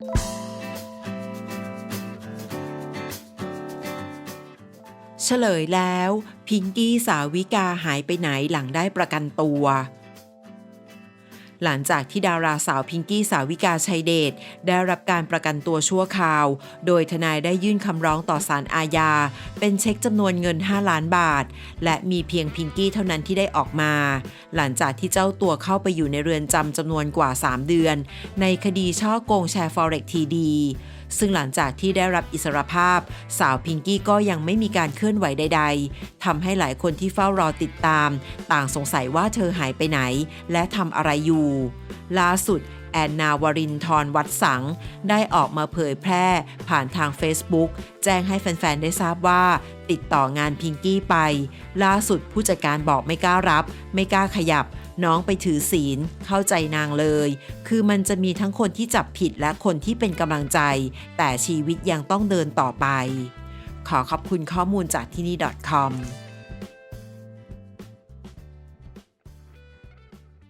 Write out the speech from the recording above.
เฉลยแล้ว พิงกี้สาวิกาหายไปไหนหลังได้ประกันตัว หลังจากที่ดาราสาวพิงกี้สาวิกาชัยเดชได้รับการประกันตัวชั่วคราว โดยทนายได้ยื่นคำร้องต่อศาลอาญา เป็นเช็คจำนวนเงิน 5 ล้านบาท และมีเพียงพิงกี้เท่านั้นที่ได้ออกมา หลังจากที่เจ้าตัวเข้าไปอยู่ในเรือนจำจำนวนกว่า 3 เดือน ในคดีช่อโกงแชร์ Forex TD ซึ่งหลังจากที่ได้รับอิสรภาพ สาวพิงกี้ก็ยังไม่มีการเคลื่อนไหวใด ๆทำให้หลายคนที่เฝ้ารอติดตาม ต่างสงสัยว่าเธอหายไปไหน และทำอะไรอยู่ล่าสุด แอนนาวรินทร์วัดสัง ได้ออกมาเผยแพร่ผ่านทาง Facebook แจ้งให้แฟน ๆ ได้ทราบว่า ติดต่องานพิงกี้ไป ล่าสุดผู้จัดการบอกไม่กล้ารับ ไม่กล้าขยับ น้องไปถือศีล เข้าใจนางเลย คือมันจะมีทั้งคนที่จับผิดและคนที่เป็นกำลังใจ แต่ชีวิตยังต้องเดินต่อไป ขอขอบคุณข้อมูลจากที่นี่ .com